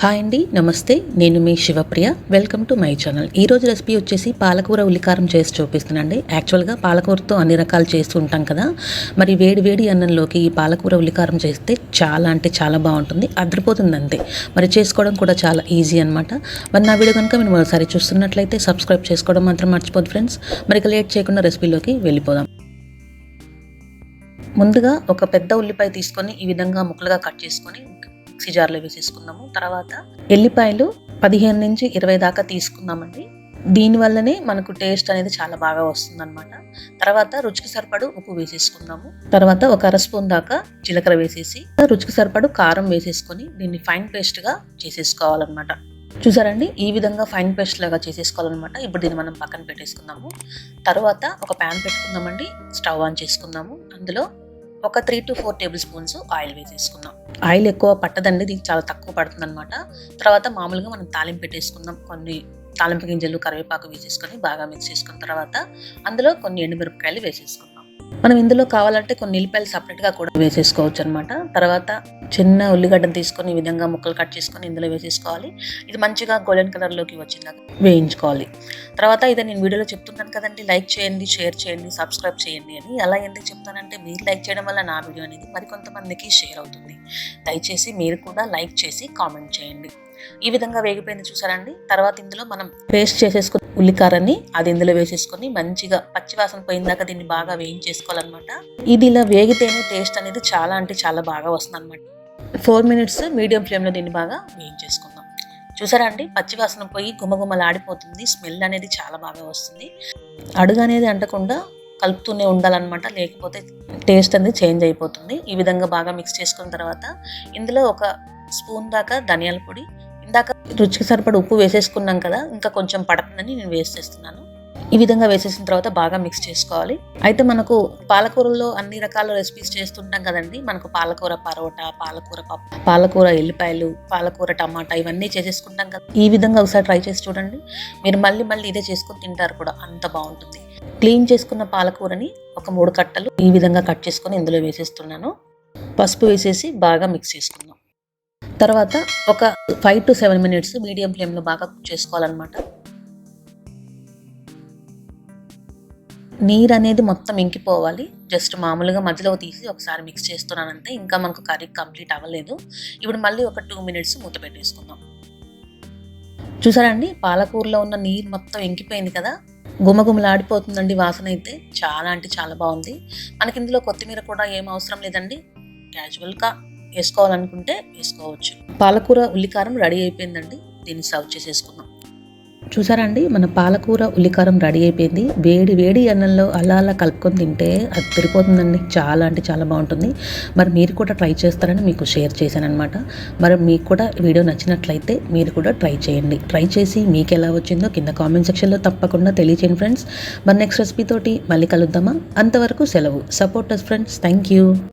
Hi అండి నమస్తే. నేను మీ Sivapriya. Welcome to my channel ఈరోజు రెసిపీ వచ్చేసి పాలకూర ఉల్లికారం చేసి చూపిస్తున్నానండి. యాక్చువల్గా పాలకూరతో అన్ని రకాలు చేస్తూ ఉంటాం కదా. మరి వేడి వేడి అన్నంలోకి ఈ పాలకూర ఉల్లికారం చేస్తే చాలా అంటే చాలా బాగుంటుంది. అదిరిపోతుంది అంతే మరి చేసుకోవడం కూడా చాలా ఈజీ అనమాట మరి నా వీడియో కనుక మీరు మరోసారి చూస్తున్నట్లయితే సబ్స్క్రైబ్ చేసుకోవడం మాత్రం మర్చిపోదు ఫ్రెండ్స్ మరి ఇక లేట్ చేయకుండా రెసిపీలోకి వెళ్ళిపోదాం. ముందుగా ఒక పెద్ద ఉల్లిపాయ తీసుకొని ఈ విధంగా ముక్కలుగా కట్ చేసుకొని మిక్సీ జార్లో వేసేసుకున్నాము. తర్వాత ఎల్లిపాయలు పదిహేను నుంచి ఇరవై దాకా తీసుకున్నామండి. దీనివల్లనే మనకు టేస్ట్ అనేది చాలా బాగా వస్తుంది అనమాట తర్వాత రుచికి సరిపడు ఉప్పు వేసేసుకున్నాము. తర్వాత ఒక అర స్పూన్ దాకా జీలకర్ర వేసేసి రుచికి సరిపడు కారం వేసేసుకొని దీన్ని ఫైన్ పేస్ట్గా చేసేసుకోవాలన్నమాట. చూసారండి? ఈ విధంగా ఫైన్ పేస్ట్ లాగా చేసేసుకోవాలన్నమాట. ఇప్పుడు దీన్ని మనం పక్కన పెట్టేసుకుందాము. తర్వాత ఒక ప్యాన్ పెట్టుకుందామండి. స్టవ్ ఆన్ చేసుకుందాము. అందులో ఒక three to four tablespoons oil వేసేసుకుందాం. ఆయిల్ ఎక్కువ పట్టదండి దీనికి చాలా తక్కువ పడుతుంది అనమాట తర్వాత మామూలుగా మనం తాలింపు పెట్టేసుకుందాం. కొన్ని తాలింపు గింజలు కరివేపాకు వేసేసుకొని బాగా మిక్స్ చేసుకున్న తర్వాత అందులో కొన్ని ఎండుమిరపకాయలు వేసేసుకుందాం. మనం ఇందులో కావాలంటే కొన్ని నిలిపాయలు సపరేట్గా కూడా వేసేసుకోవచ్చు అనమాట తర్వాత చిన్న ఉల్లిగడ్డను తీసుకొని ఈ విధంగా ముక్కలు కట్ చేసుకొని ఇందులో వేసేసుకోవాలి. ఇది మంచిగా గోల్డెన్ కలర్లోకి వచ్చిందా వేయించుకోవాలి. తర్వాత ఇది నేను వీడియోలో చెప్తున్నాను కదండి లైక్ చేయండి షేర్ చేయండి సబ్స్క్రైబ్ చేయండి అని. ఎలా ఎందుకు చెప్తానంటే మీరు లైక్ చేయడం వల్ల నా వీడియో అనేది మరికొంతమందికి షేర్ అవుతుంది. దయచేసి మీరు కూడా లైక్ చేసి కామెంట్ చేయండి. ఈ విధంగా వేగిపోయింది చూసారండి. తర్వాత ఇందులో మనం పేస్ట్ చేసేసుకున్న ఉల్లికారాన్ని అది ఇందులో వేసేసుకొని మంచిగా పచ్చివాసన పోయిందాక దీన్ని బాగా వేయించేసుకోవాలన్నమాట. ఇది ఇలా వేగితేనే టేస్ట్ అనేది చాలా అంటే చాలా బాగా వస్తుంది అనమాట ఫోర్ మినిట్స్ మీడియం ఫ్లేమ్లో దీన్ని బాగా వేయించేసుకుందాం. చూసారా అండి? పచ్చివాసన పోయి గుమగుమలాడిపోతుంది. స్మెల్ అనేది చాలా బాగా వస్తుంది. అడుగు అనేది అంటకుండా కలుపుతూనే ఉండాలన్నమాట. లేకపోతే టేస్ట్ అనేది చేంజ్ అయిపోతుంది. ఈ విధంగా బాగా మిక్స్ చేసుకున్న తర్వాత ఇందులో ఒక స్పూన్ దాకా ధనియాల పొడి ఇందాక రుచికి సరిపడి ఉప్పు వేసేసుకున్నాం కదా ఇంకా కొంచెం పడుతుందని నేను వేసేస్తున్నాను ఈ విధంగా వేసేసిన తర్వాత బాగా మిక్స్ చేసుకోవాలి. అయితే మనకు పాలకూరలో అన్ని రకాల రెసిపీస్ చేస్తుంటాం కదండి. మనకు పాలకూర పరోటా పాలకూర పప్పు పాలకూర ఎల్లిపాయలు పాలకూర టమాటా ఇవన్నీ చేసేసుకుంటాం కదా. ఈ విధంగా ఒకసారి ట్రై చేసి చూడండి. మీరు మళ్ళీ మళ్ళీ ఇదే చేసుకుని తింటారు కూడా అంత బాగుంటుంది. క్లీన్ చేసుకున్న పాలకూరని ఒక మూడు కట్టలు ఈ విధంగా కట్ చేసుకొని ఇందులో వేసేస్తున్నాను. పసుపు వేసేసి బాగా మిక్స్ చేసుకుందాం. తర్వాత ఒక five to seven minutes medium ఫ్లేమ్లో బాగా కుక్ చేసుకోవాలన్నమాట. నీరు అనేది మొత్తం ఇంకిపోవాలి. జస్ట్ మామూలుగా మధ్యలో తీసి ఒకసారి మిక్స్ చేస్తున్నానంటే ఇంకా మనకు కర్రీ కంప్లీట్ అవ్వలేదు. ఇప్పుడు మళ్ళీ ఒక టూ మినిట్స్ మూత పెట్టేసుకుందాం. చూసారండి పాలకూరలో ఉన్న నీరు మొత్తం ఇంకిపోయింది కదా? గుమగుమలాడిపోతుందండి వాసన అయితే. చాలా అంటే చాలా బాగుంది. మనకి ఇందులో కొత్తిమీర కూడా ఏం అవసరం లేదండి. క్యాజువల్గా వేసుకోవాలనుకుంటే వేసుకోవచ్చు. పాలకూర ఉల్లికారం రెడీ అయిపోయిందండి. దీన్ని సర్వ్ చేసేసుకుందాం. చూసారా అండి మన పాలకూర ఉల్లికారం రెడీ అయిపోయింది. వేడి వేడి అన్నంలో అలా అలా కలుపుకొని తింటే అది తిరిగిపోతుందండి. చాలా అంటే చాలా బాగుంటుంది. మరి మీరు కూడా ట్రై చేస్తారని మీకు షేర్ చేశాను అనమాట మరి మీకు కూడా వీడియో నచ్చినట్లయితే మీరు కూడా ట్రై చేయండి. ట్రై చేసి మీకు ఎలా వచ్చిందో కింద కామెంట్ సెక్షన్లో తప్పకుండా తెలియచేయండి ఫ్రెండ్స్. మరి నెక్స్ట్ రెసిపీతోటి మళ్ళీ కలుద్దామా? అంతవరకు సెలవు. Supporters friends. Thank you.